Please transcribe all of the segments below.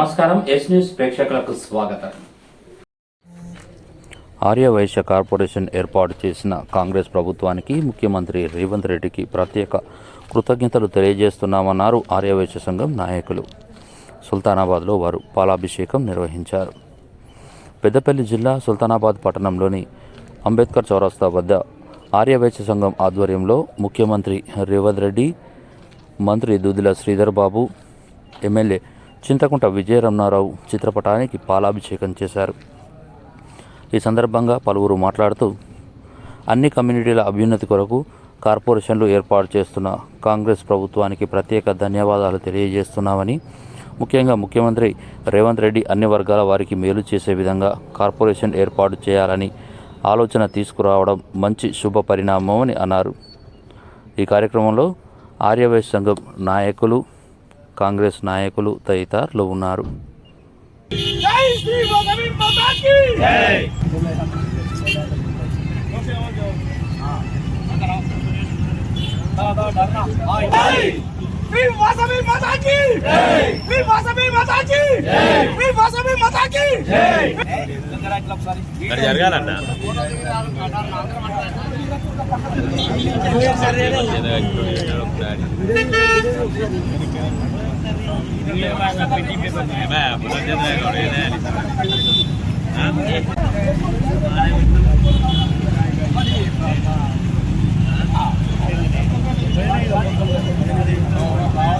నమస్కారం yes news ప్రేక్షకులకు స్వాగతం. ఆర్యవైశ్య కార్పొరేషన్ ఏర్పాటు చేసిన కాంగ్రెస్ ప్రభుత్వానికి ముఖ్యమంత్రి రేవంత్ రెడ్డికి ప్రత్యేక కృతజ్ఞతలు తెలియజేస్తున్నామన్నారు ఆర్యవైశ్య సంఘం నాయకులు. సుల్తానాబాద్లో వారు పాలాభిషేకం నిర్వహించారు. పెద్దపల్లి జిల్లా సుల్తానాబాద్ పట్టణంలోని అంబేద్కర్ చౌరస్తా వద్ద ఆర్యవైశ్య సంఘం ఆధ్వర్యంలో ముఖ్యమంత్రి రేవంత్ రెడ్డి మంత్రి దుదిల శ్రీధర్ బాబు ఎమ్మెల్యే చింతకుంట విజయరమణారావు చిత్రపటానికి పాలాభిషేకం చేశారు. ఈ సందర్భంగా పలువురు మాట్లాడుతూ అన్ని కమ్యూనిటీల అభ్యున్నతి కొరకు కార్పొరేషన్లు ఏర్పాటు చేస్తున్న కాంగ్రెస్ ప్రభుత్వానికి ప్రత్యేక ధన్యవాదాలు తెలియజేస్తున్నామని ముఖ్యంగా ముఖ్యమంత్రి రేవంత్ రెడ్డి అన్ని వర్గాల వారికి మేలు చేసే విధంగా కార్పొరేషన్ ఏర్పాటు చేయాలని ఆలోచన తీసుకురావడం మంచి శుభ పరిణామమని అన్నారు. ఈ కార్యక్రమంలో ఆర్యవైశ్య సంఘం నాయకులు కాంగ్రెస్ నాయకులు తదితరులు ఉన్నారు జరగాలన్నా భగవీ మాతా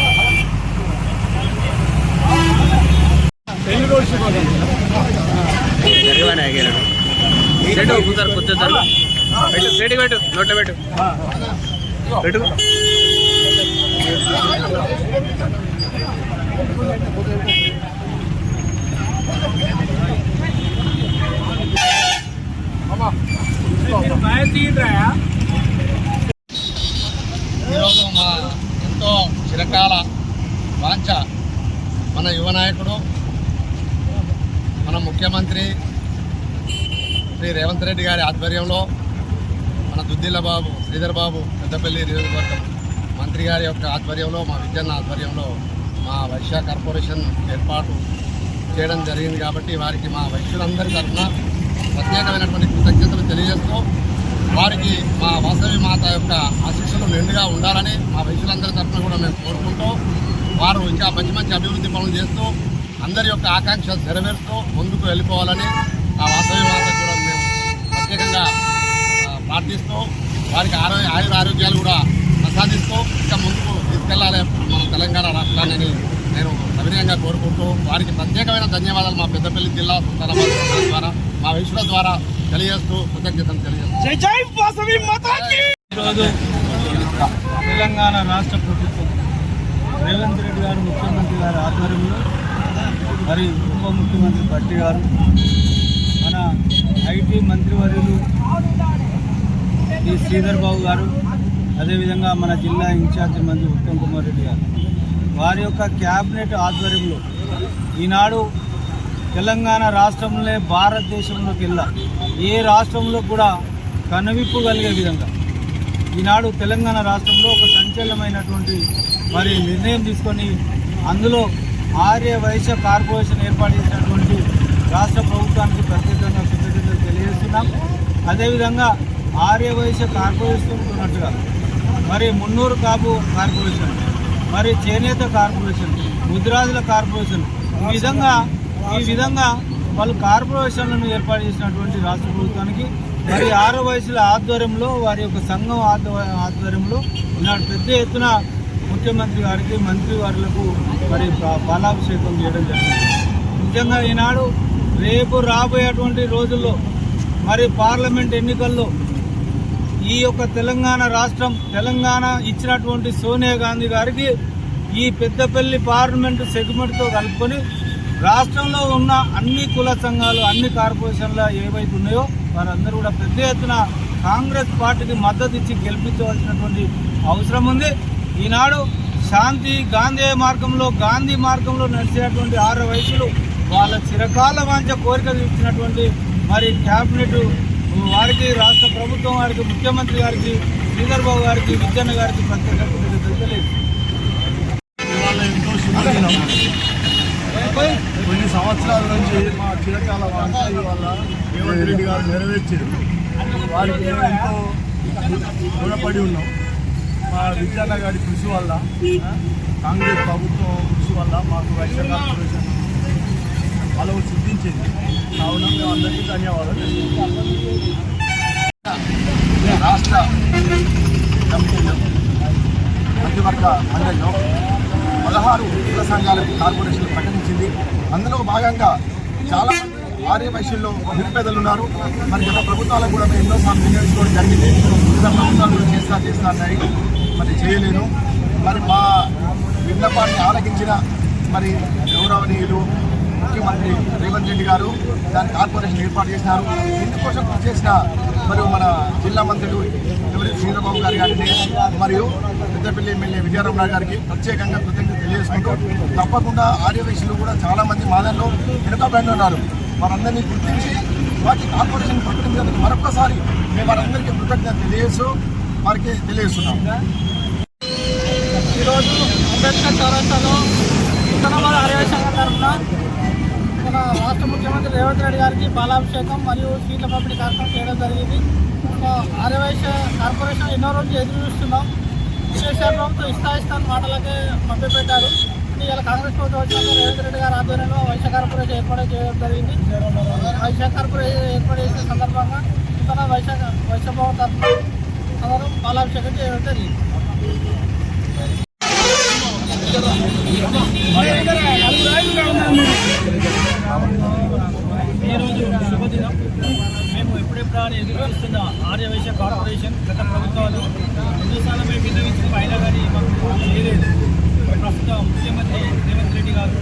పెట్టు కూర్చోరు కూర్చోతారు పెట్టు ప్లేట్ పెట్టు నోట్లో పెట్టు. పెట్టు. ఈరోజు మా ఎంతో చిరకాల వాంఛ మన యువ నాయకుడు మన ముఖ్యమంత్రి శ్రీ రేవంత్ రెడ్డి గారి ఆధ్వర్యంలో మన దుద్దిల్ల బాబు శ్రీధర్ బాబు పెద్దపల్లి నియోజకవర్గం మంత్రి గారి యొక్క ఆధ్వర్యంలో మా విద్యన్న ఆధ్వర్యంలో మా వైశ్య కార్పొరేషన్ ఏర్పాటు చేయడం జరిగింది కాబట్టి వారికి మా వైశ్యులందరి తరఫున ప్రత్యేకమైనటువంటి కృతజ్ఞతలు తెలియజేస్తూ వారికి మా వాసవి మాత యొక్క ఆశీస్సులు నిండుగా ఉండాలని మా వైశ్యులందరి తరఫున కూడా మేము కోరుకుంటూ వారు ఇంకా మంచి మంచి అభివృద్ధి పనులు చేస్తూ అందరి యొక్క ఆకాంక్షలు నెరవేరుస్తూ ముందుకు వెళ్ళిపోవాలని ఆ వాసవి మాత ప్రత్యేకంగా ప్రార్థిస్తూ వారికి ఆరోగ్య ఆయుర ఆరోగ్యాలు కూడా ప్రసాదిస్తూ ఇంకా ముందుకు తీసుకెళ్ళాలి మన తెలంగాణ రాష్ట్రాన్ని నేను సవినయంగా కోరుకుంటూ వారికి ప్రత్యేకమైన ధన్యవాదాలు మా పెద్దపల్లి జిల్లా సుల్తానాబాద్ ద్వారా మా వైశ్యుల ద్వారా తెలియజేస్తూ కృతజ్ఞతలు తెలియజేస్తూ. జై జై వాసవి మాతా की ఈరోజు తెలంగాణ రాష్ట్ర ప్రభుత్వం రేవంత్ రెడ్డి గారు ముఖ్యమంత్రి గారి ఆధ్వర్యంలో మరి ఉప ముఖ్యమంత్రి భట్టి గారు మన ఐటీ మంత్రివర్యులు ఈ శ్రీధర్ బాబు గారు అదేవిధంగా మన జిల్లా ఇన్ఛార్జి మంత్రి ఉత్తమ్ కుమార్ రెడ్డి గారు. వారి యొక్క క్యాబినెట్ ఆధ్వర్యంలో ఈనాడు తెలంగాణ రాష్ట్రంలో భారతదేశంలోకి వెళ్ళా ఏ రాష్ట్రంలో కూడా కనువిప్పు కలిగే విధంగా ఈనాడు తెలంగాణ రాష్ట్రంలో ఒక సంచలనమైనటువంటి మరి నిర్ణయం తీసుకొని అందులో ఆర్య వైశ్య కార్పొరేషన్ ఏర్పాటు చేసినటువంటి రాష్ట్ర ప్రభుత్వానికి ప్రత్యేకంగా చేస్తున్నాం. అదేవిధంగా ఆర్య వైశ్య కార్పొరేషన్ ఉన్నట్టుగా. మరి మున్నూరు కాపు కార్పొరేషన్ మరి చేనేత కార్పొరేషన్ ముద్రాజుల కార్పొరేషన్ ఈ విధంగా ఈ విధంగా వాళ్ళు కార్పొరేషన్లను ఏర్పాటు చేసినటువంటి రాష్ట్ర ప్రభుత్వానికి మరి ఆరో వయసుల ఆధ్వర్యంలో వారి యొక్క సంఘం ఆధ్వర్యంలో ఈనాడు పెద్ద ఎత్తున ముఖ్యమంత్రి గారికి మంత్రి వారులకు మరి పా- పాలాభిషేకం చేయడం జరిగింది. నిజంగా ఈనాడు రేపు రాబోయేటువంటి రోజుల్లో మరి పార్లమెంట్ ఎన్నికల్లో ఈ యొక్క తెలంగాణ రాష్ట్రం తెలంగాణ ఇచ్చినటువంటి సోనియా గాంధీ గారికి ఈ పెద్దపల్లి పార్లమెంటు సెగ్మెంట్తో కలుపుకొని రాష్ట్రంలో ఉన్న అన్ని కుల సంఘాలు అన్ని కార్పొరేషన్ల ఏవైతే ఉన్నాయో వారందరూ కూడా పెద్ద ఎత్తున కాంగ్రెస్ పార్టీకి మద్దతు ఇచ్చి గెలిపించవలసినటువంటి అవసరం ఉంది. ఈనాడు శాంతి గాంధీ మార్గంలో గాంధీ మార్గంలో నడిచేటువంటి ఆరు వయసులు వాళ్ళ చిరకాల వాంఛ కోరిక ఇచ్చినటువంటి మరి క్యాబినెట్ వారికి రాష్ట్ర ప్రభుత్వం వారికి ముఖ్యమంత్రి గారికి శ్రీధర్ బాబు గారికి విద్యన్న గారికి కొన్ని సంవత్సరాల నుంచి మా చిరకాల వాంఛ ఇవాళ రేవంత్ రెడ్డి గారు నెరవేర్చారు. వారికి మేము ఎంతో రుణపడి ఉన్నాం. మా విద్యాన్న గారి కృషి వల్ల కాంగ్రెస్ ప్రభుత్వం కృషి వల్ల మాకు వైశ్య కార్పొరేషన్ అలవు సిద్ధించింది కావున మేము అందరికీ ధన్యవాదాలు రాష్ట్ర కమిటీలో మంత్రివర్గ మండలిలో పదహారు కుల సంఘాలకు కార్పొరేషన్ ప్రకటించింది. అందులో భాగంగా చాలా మంది ఆర్య వైశ్యుల్లో నిరుపేదలు ఉన్నారు. మరి గత ప్రభుత్వాలకు కూడా మేము ఎన్నోసార్లు వినియోగించుకోవడం జరిగింది. గత ప్రభుత్వాలు కూడా చేస్తా చేస్తా అన్నాయి మరి చేయలేను. మరి మా విన్నపాన్ని ఆలకించిన మరి గౌరవనీయులు ముఖ్యమంత్రి రేవంత్ రెడ్డి గారు దాని కార్పొరేషన్ ఏర్పాటు చేసినారు. ఇందుకోసం కృషి చేసిన మరియు మన జిల్లా మంత్రులు ఎవరి చంద్రబాబు గారి గారిని మరియు పెద్దపల్లి ఎమ్మెల్యే విజయరామరావు గారికి ప్రత్యేకంగా కృతజ్ఞత తెలియజేసుకుంటూ తప్పకుండా ఆర్యవైశ్యులు కూడా చాలామంది మాదల్లో వెనుకబడి ఉన్నారు. వారందరినీ గుర్తించి వాటి కార్పొరేషన్ ప్రకటించినందుకు మరొకసారి మేము వారందరికీ కృతజ్ఞత తెలియజేస్తూ వారికి తెలియజేస్తున్నాం. ఈరోజు అంబేద్కర్ చౌరస్తాలో ఉత్తరాబాద్ ఆర్య సంఘం మన రాష్ట్ర ముఖ్యమంత్రి రేవంత్ రెడ్డి గారికి బాలాభిషేకం మరియు సీట్ల పంపిణీ కార్యక్రమం చేయడం జరిగింది. ఆర్యవైశ్య కార్పొరేషన్ ఎన్నో రోజులు ఎదురు చూస్తున్నాం. కేసీఆర్ ప్రభుత్వం ఇస్తా ఇస్తాను మాటలకే పంపిపెట్టారు. ఇవాళ కాంగ్రెస్ ప్రభుత్వం వచ్చినాక రేవంత్ రెడ్డి గారి ఆధ్వర్యంలో వైశ్య కార్పొరేషన్ ఏర్పాటు చేయడం జరిగింది. వైశ్య కార్పొరేషన్ ఏర్పాటు చేసిన సందర్భంగా ఇతర వైశ్య వైశ్య భవన్ తరఫున అందరూ బాలాభిషేకం చేయడం జరిగింది ఈరోజు శుభదినం మేము ఎప్పుడెప్పుడు ఆర్యవైశ్య కార్పొరేషన్ గత ప్రభుత్వాలు ఎన్నోసార్లు మేము విన్నవించిన అయినా కానీ మాకు చేయలేదు ప్రస్తుతం ముఖ్యమంత్రి రేవంత్ రెడ్డి గారు